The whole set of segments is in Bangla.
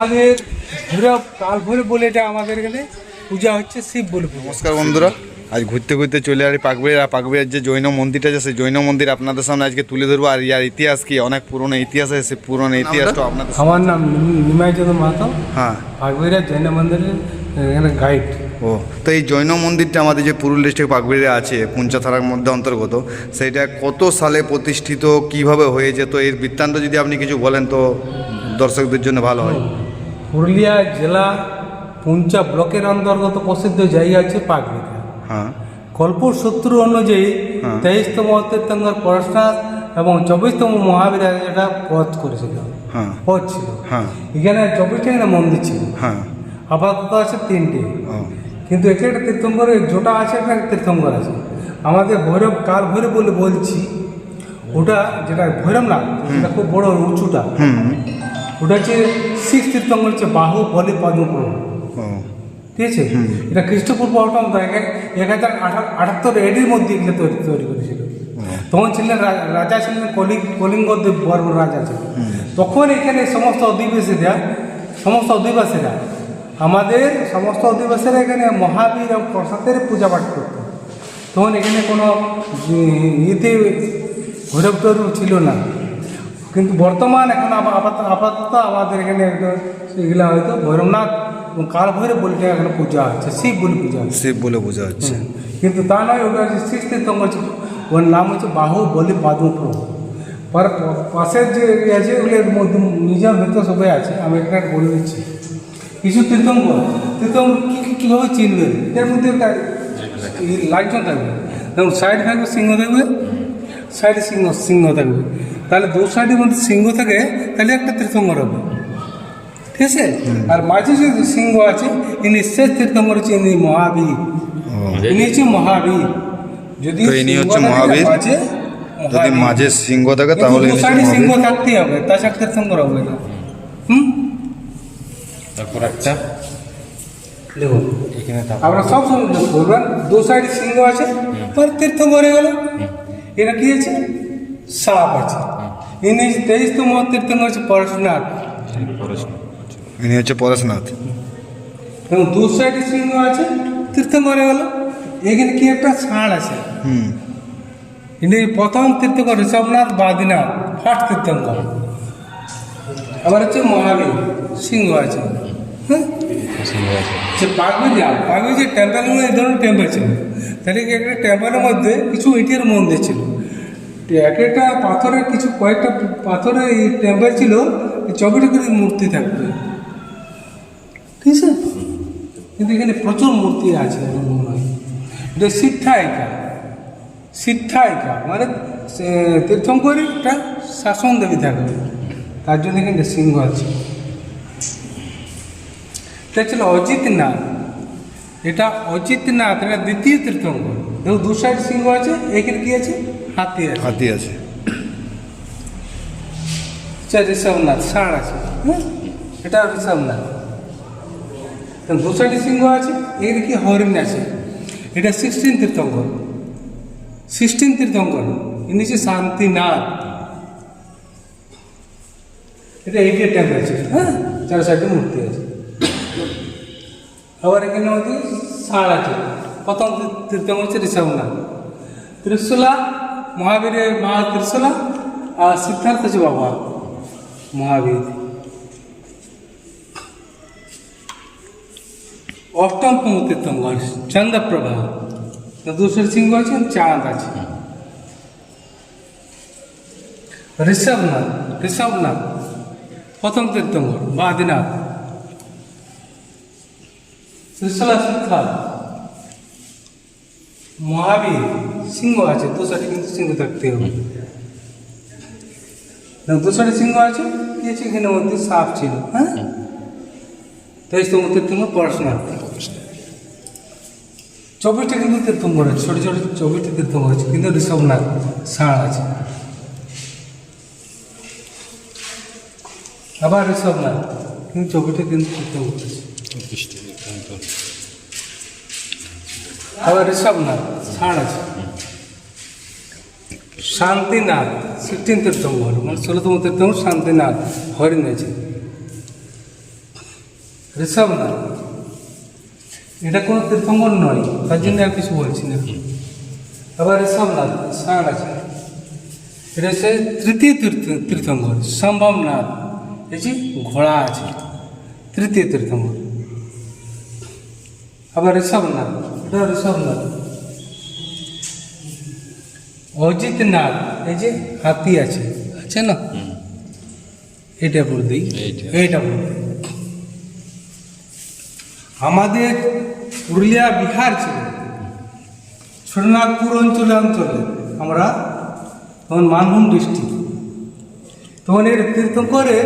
আমাদের ভৈরব কাল ভৈরব বলে এটা আমাদের এখানে পূজা হচ্ছে শিব বলে নমস্কার বন্ধুরা আজ ঘুরতে ঘুরতে চলে আসি পাকবিড়া। পাকবিড়ার যে জৈন মন্দিরটা আছে সেই জৈন মন্দির আপনাদের সামনে আজকে তুলে ধরবো। আর ইয়ার ইতিহাস কি? অনেক পুরনো ইতিহাস আছে পুরনো ইতিহাসটা আপনাদের আমার নাম নিমাইচন্দ্র মাহাতো। হ্যাঁ। ভাগবীরা জৈন মন্দিরের এখানে গাইড ও তো এই জৈন মন্দিরটা আমাদের যে পুরুল ডিস্ট্রিক্ট পাকবিড়ে আছে পুঞ্চা থানার মধ্যে অন্তর্গত সেইটা কত সালে প্রতিষ্ঠিত কীভাবে হয়েছে? তো এর বৃত্তান্ত যদি আপনি কিছু বলেন তো দর্শকদের জন্য ভালো হয়। পুরুলিয়া জেলা পুঞ্চা ব্লকের অন্তর্গত প্রসিদ্ধ জায়গা হচ্ছে পাগবিরা হ্যাঁ। কল্পর শত্রু অনুযায়ী হ্যাঁ। তেইশতম তীর্থঙ্কর পরশনা এবং চব্বিশতম মহাবীরা যেটা পথ করেছিল হ্যাঁ। পথ ছিল। হ্যাঁ। এখানে চব্বিশটা এখানে মন্দির ছিল। হ্যাঁ। আপাতত আছে তিনটে। কিন্তু একটা একটা তীর্থঙ্কর জোটা আছে একটা তীর্থঙ্কর আছে। আমাদের ভৈরব কাল ভৈরব বলে বলছি ওটা যেটা ভৈরব না সেটা খুব বড় উঁচুটা। ওটা হচ্ছে সিক্স তীর্থঙ্কর হচ্ছে বাহু বলি পদ্মপুর ঠিক আছে? এটা খ্রিস্টপূর্ব অষ্টম এক এক হাজার আটাত্তর এডির মধ্যে এগুলো তৈরি তৈরি করেছিল। তখন ছিলেন রাজা ছিলেন কলিং কলিঙ্গ বর্ম রাজা ছিল তখন এখানে সমস্ত অধিবাসীরা সমস্ত অধিবাসীরা আমাদের সমস্ত অধিবাসীরা এখানে মহাবীর এবং প্রসাদের পূজা পাঠ করত। তখন এখানে কোনো ইতে ভৈরব ছিল না। কিন্তু বর্তমান এখন আপাতত আপাতত আমাদের এখানে সেগুলো হয়তো ভৈরবনাথ এবং কাল ভৈরব বলে এখন পূজা হচ্ছে শিব বলে পূজা হচ্ছে। শিব বলে বোঝা যাচ্ছে কিন্তু তা নয় ওটা হচ্ছে তীর্থঙ্কর হচ্ছে ওর নাম হচ্ছে বাহু বলি পদ্মপ্রভু। পর পাশের যে ইয়ে আছে ওগুলোর মধ্যে নিজের ভেতর সবাই আছে আমি একটা বলে দিচ্ছি। কিছু তীর্থঙ্কর তীর্থঙ্কর কী কীভাবে চিনবেন এর মধ্যে একটা লাইটন থাকবে। যেমন সাইড থাকবে সিংহ থাকবে সাইডে সিংহ সিংহ থাকবে। তাহলে দু সাইডের মধ্যে সিংহ থাকে তাহলে একটা তীর্থঙ্কর হবে। ঠিক আছে? আর মাঝে যে সিংহ আছে ইনি শেষ তীর্থঙ্কর হচ্ছে ইনি মহাবীর। ইনি হচ্ছে মহাবীর। যদি ইনি হচ্ছে মহাবীর। যদি মাঝে সিংহ থাকে তাহলে সাইডে সিংহ থাকতেই হবে তাছাড়া তীর্থঙ্কর হবে না। হুম? তারপর একটা। দেখুন এখানে আমরা সব সময় করবেন দু সাইডে সিংহ আছে পর তীর্থঙ্কর হয়ে গেল। এটা কি আছে সাপ আছে। ইনি তেইশতম তীর্থঙ্কর হচ্ছে পরশুনাথ ইনি হচ্ছে পরেশনাথ এবং দু সাইডে সিংহ আছে তীর্থঙ্কর গেল এখানে কি একটা ছাড় আছে হুম ইনি প্রথম তীর্থঙ্কর ঋষভনাথ বাদিনাথ ফার্স্ট তীর্থঙ্কর আবার হচ্ছে মহাবীর সিংহ আছে হ্যাঁ যে পাগবিজা পাগবিজা টেম্পেলগুলো এই ধরনের টেম্পেল ছিল তাহলে একটা টেম্পেলের মধ্যে কিছু ইটের মন্দির ছিল এক একটা পাথরের কিছু কয়েকটা পাথরের এই টেম্পেল ছিল চবিটা করে মূর্তি থাকবে। ঠিক আছে? কিন্তু এখানে প্রচুর মূর্তি আছে আমার মনে হয় এটা সিদ্ধায়িকা সিদ্ধায়িকা মানে তীর্থঙ্করী একটা শাসন দেবী থাকবে। তার জন্য এখানে সিংহ আছে। এটা ছিল অজিতনাথ। এটা অজিতনাথ এটা দ্বিতীয় তীর্থঙ্কর। দেখো দু সাইড সিংহ আছে এখানে কি আছে? হাতি আছে। হাতি আছে। আচ্ছা ঋষভনাথ ষাঁড় আছে। হ্যাঁ এটা ঋষভনাথ। দু সাইডে সিংহ আছে এখানে কি হরিণ আছে? এটা সিক্সটিন তীর্থঙ্কর। সিক্সটিন তীর্থঙ্কর ইনি হচ্ছে শান্তিনাথ। এটা এইটি টেম্পল আছে। হ্যাঁ চার সাইডে মূর্তি আছে। আবার এখানে ষাঁড় আছে। প্রথম তীর্থঙ্কর হচ্ছে ঋষভনাথ ত্রিশুলা মহাবীরের মা ত্রিশুলা আর সিদ্ধার্থ হচ্ছে বাবা মহাবীর। অষ্টম তীর্থঙ্কর, চন্দ্রপ্রভা। দুশোর সিংহ আছে চাঁদ আছে। ঋষভনাথ ঋষভনাথ, প্রথম তীর্থঙ্কর বা আদিনাথ ত্রিশলা মহাবীর, সিংহ আছে দুশোটি কিন্তু সিংহ থাকতে হবে। দুশোটি সিংহ আছে, কি আছে, এখানে মধ্যে সাপ ছিল হ্যাঁ? তেইশতম তীর্থঙ্কর পড়াশোনা চব্বিশটা কিন্তু তীর্থঙ্কর আছে ছোটো ছোটো চব্বিশটা তীর্থঙ্কর আছে কিন্তু ঋষভনাথ ষাঁড় আছে। আবার ঋষভনাথ কিন্তু চব্বিশটা কিন্তু তীর্থঙ্কর আছে আবার ঋষভনাথ ষাঁড় আছে। শান্তিনাথ, সিক্সটিন তীর্থঙ্কর মানে ষোলোতম তীর্থঙ্কর শান্তিনাথ, হরিণ আছে। ঋষভনাথ এটা কোনো তীর্থঙ্কর নয়, তার জন্য আর কিছু বলছি না। আবার ঋষভনাথ ষাঁড় আছে। এটা হচ্ছে তৃতীয় তীর্থ, তীর্থঙ্কর, সম্ভবনাথ। এই যে ঘোড়া আছে, তৃতীয় তীর্থঙ্কর। আবার ঋষভনাথ এটা ঋষভনাথ অজিতনাথ এই যে হাতি আছে আছে না? এটা বলে দিই। এইটা। এইটা আমাদের পুরুলিয়া বিহার ছিল। ছোটনাগপুর অঞ্চলে অঞ্চলে আমরা তখন মানভূম ডিস্ট্রিক্ট তখন এর তীর্থঙ্করে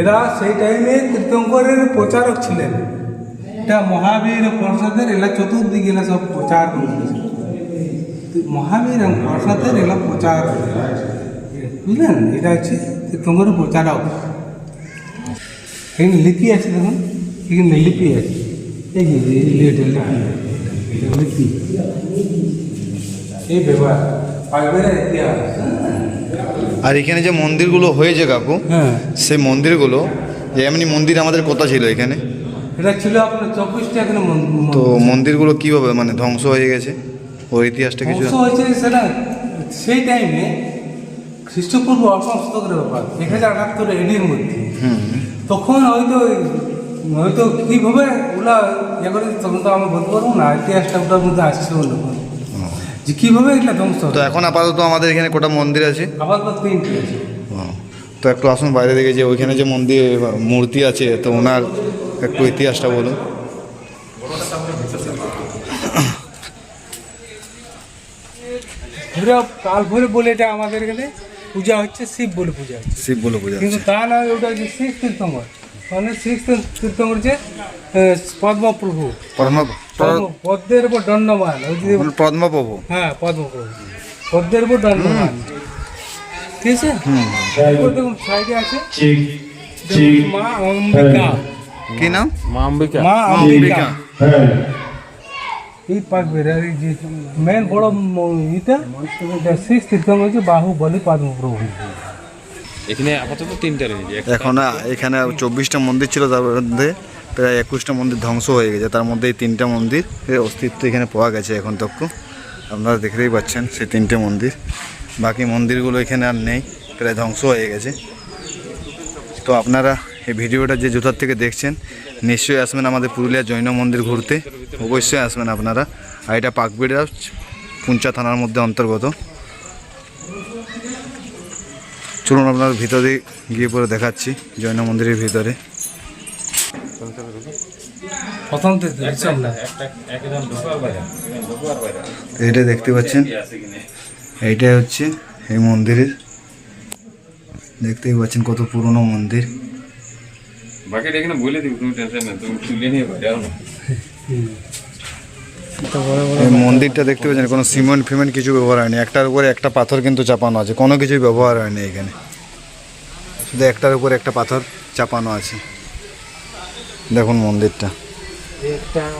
এরা সেই টাইমে তীর্থঙ্করের প্রচারক ছিলেন। এটা মহাবীর পর্ষদের এলা চতুর্দিকে এলা সব প্রচার করতেছে মহাবীর পর্ষদের এলা প্রচার। বুঝলেন? এটা হচ্ছে তীর্থঙ্করের প্রচার এখানে লিপি আছে দেখুন। এখানে লিপি আছে। এই লিপি। লিপি। এই ব্যাপার আর এখানে যে মন্দিরগুলো হয়েছে কাকু হ্যাঁ। সেই মন্দিরগুলো যে এমনি মন্দির আমাদের কথা ছিল এখানে এটা ছিল আপনার চব্বিশটা এখানে তো মন্দিরগুলো কীভাবে মানে ধ্বংস হয়ে গেছে? ওর ইতিহাসটা কিছু ধ্বংস হয়েছে সেটা সেই টাইমে খ্রিস্টপূর্ব অষ্টম শতকের ব্যাপার। এক হাজার আটাত্তর এডির মধ্যে। হুম। তখন হয়তো হয়তো কীভাবে ওগুলা ইয়ে করে তখন তো আমি বলতে পারব না ইতিহাসটা ওটার মধ্যে আসছে অন্য যে কীভাবে এগুলা ধ্বংস তো এখন আপাতত আমাদের এখানে কোটা মন্দির আছে? আবার তো তিনটি আছে। তো একটু আসুন বাইরে থেকে যে ওইখানে যে মন্দির মূর্তি আছে তো ওনার একটু ইতিহাসটা বলুন। পুরো কাল ভরে বলে এটা আমাদের এখানে পূজা হচ্ছে শিব বলে পূজা হচ্ছে। শিব বলে পূজা কিন্তু তা না ওটা হচ্ছে শিখ তীর্থঙ্কর। মানে শিখ তীর্থঙ্কর যে পদ্মপ্রভু। পদ্ম পদ্ম- পদ্মের উপর দণ্ডমান। পদ্মপ্রভু। হ্যাঁ পদ্মপ্রভু। পদ্মের উপর দণ্ডমান। ঠিক আছে? দেখুন সাইডে আছে মা অম্বিকা। কি নাম? মা অম্বিকা মা অম্বিকা এই পাকবে আর এই যে মেন বড় ইটা শিখ তীর্থঙ্কর হচ্ছে বাহুবলী পদ্মপ্রভু। এখানে আপাতত তিনটা রয়েছে এখন এখানে চব্বিশটা মন্দির ছিল তার মধ্যে প্রায় একুশটা মন্দির ধ্বংস হয়ে গেছে। তার মধ্যে এই তিনটা মন্দির অস্তিত্ব এখানে পাওয়া গেছে এখন তক। আপনারা দেখতেই পাচ্ছেন সেই তিনটে মন্দির। বাকি মন্দিরগুলো এখানে আর নেই প্রায় ধ্বংস হয়ে গেছে। তো আপনারা এই ভিডিওটা যে জোথার থেকে দেখছেন নিশ্চয়ই আসবেন আমাদের পুরুলিয়া জৈন মন্দির ঘুরতে। অবশ্যই আসবেন আপনারা। আর এটা পাকবিড়া পুঞ্চা থানার মধ্যে অন্তর্গত। চলুন আপনার ভিতরে গিয়ে পরে দেখাচ্ছি জৈন মন্দিরের ভিতরে। এইটা দেখতে পাচ্ছেন? এইটাই হচ্ছে এই মন্দিরের। দেখতেই পাচ্ছেন কত পুরনো মন্দির। বাকিটা এখানে বলে দিব তুমি টেনশন না তুমি তুলে নিয়ে আও না। এই মন্দিরটা দেখতে পাচ্ছেন কোনো সিমেন্ট ফিমেন্ট কিছু ব্যবহার হয়নি। একটার উপরে একটা পাথর কিন্তু চাপানো আছে কোনো কিছুই ব্যবহার হয়নি এখানে। শুধু একটার উপরে একটা পাথর চাপানো আছে। দেখুন মন্দিরটা। একটাও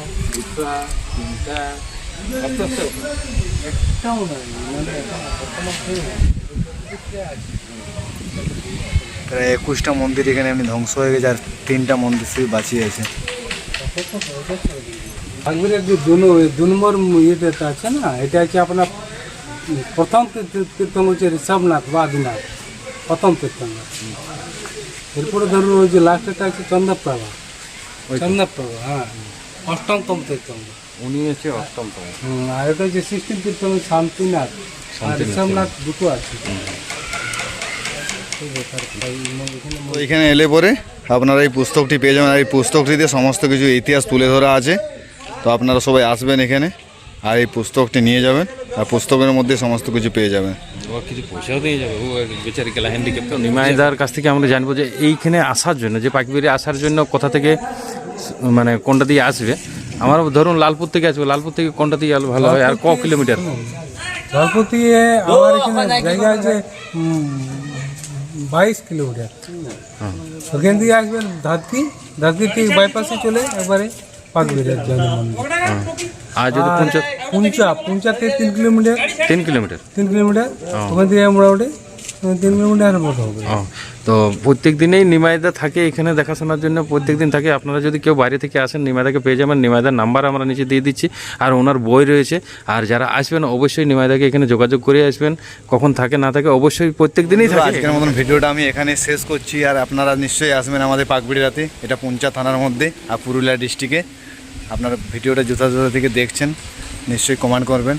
মানে প্রায় একুশটা মন্দির এখানে এমনি ধ্বংস হয়ে গেছে আর তিনটা মন্দির শুধু বাঁচিয়ে আছে। আগের যে দু নম্বর ইয়েটা আছে না এটা হচ্ছে আপনার প্রথম হচ্ছে ঋষভনাথ বা আদিনাথ প্রথম এরপরে ধরুন ওই যে লাস্টেরটা আছে চন্দ্রপ্রভা। চন্দ্রপ্রভা হ্যাঁ অষ্টমতম উনি হচ্ছে আর এটা হচ্ছে শান্তিনাথ। আর ঋষভনাথ দুটো আছে এই ব্যাপার, তাই এখানে তো এখানে এলে পরে আপনারা এই পুস্তকটি পেয়ে যাবেন। আর এই পুস্তকটিতে সমস্ত কিছু ইতিহাস তুলে ধরা আছে। তো আপনারা সবাই আসবেন এখানে আর এই পুস্তকটি নিয়ে যাবেন আর পুস্তকের মধ্যে সমস্ত কিছু পেয়ে যাবেন। ও কিছু পয়সাও দিয়ে যাবে। বেচারি গেলা হ্যান্ডিক্যাপ নিমাইদার কাছ থেকে আমরা জানব যে এইখানে আসার জন্য যে পাখিবেরি আসার জন্য কোথা থেকে মানে কোনটা দিয়ে আসবে? আমার ধরুন লালপুর থেকে আসবে। লালপুর থেকে কোনটা দিয়ে ভালো হয়? আর ক কিলোমিটার? জলপতি আমার এখানে জায়গা আছে বাইশ কিলোমিটার ওখান থেকে আসবেন ধাতকি ধাতকি ঠিক বাইপাসে চলে একবারে পাকবিড়ার জন্য মন্দির আর যদি আর পঞ্চায়েত পুঞ্চা পুঞ্চা থেকে তিন কিলোমিটার তিন কিলোমিটার তিন কিলোমিটার ওখান থেকে মোটামুটি তিন কিলোমিটার মতো হবে তো প্রত্যেক দিনেই নিমাইদা থাকে এখানে দেখাশোনার জন্য প্রত্যেক দিন থাকে। আপনারা যদি কেউ বাইরে থেকে আসেন নিমাইদাকে পেয়ে যাবেন। নিমাইদার নাম্বার আমরা নিচে দিয়ে দিচ্ছি। আর ওনার বই রয়েছে। আর যারা আসবেন অবশ্যই নিমাইদাকে এখানে যোগাযোগ করে আসবেন। কখন থাকে না থাকে অবশ্যই প্রত্যেক দিনই থাকে। আজকের মতন ভিডিওটা আমি এখানে শেষ করছি। আর আপনারা নিশ্চয়ই আসবেন আমাদের পাকবিড়িরাতে এটা পুঞ্চা থানার মধ্যে আর পুরুলিয়া ডিস্ট্রিক্টে। আপনারা ভিডিওটা যথাযথ থেকে দেখছেন নিশ্চয়ই কমেন্ট করবেন।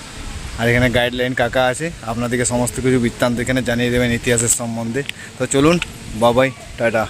আর এখানে গাইডলাইন কাকা আছে। আপনাদেরকে সমস্ত কিছু বৃত্তান্ত এখানে জানিয়ে দেবেন ইতিহাসের সম্বন্ধে। তো চলুন বাবাই টাটা।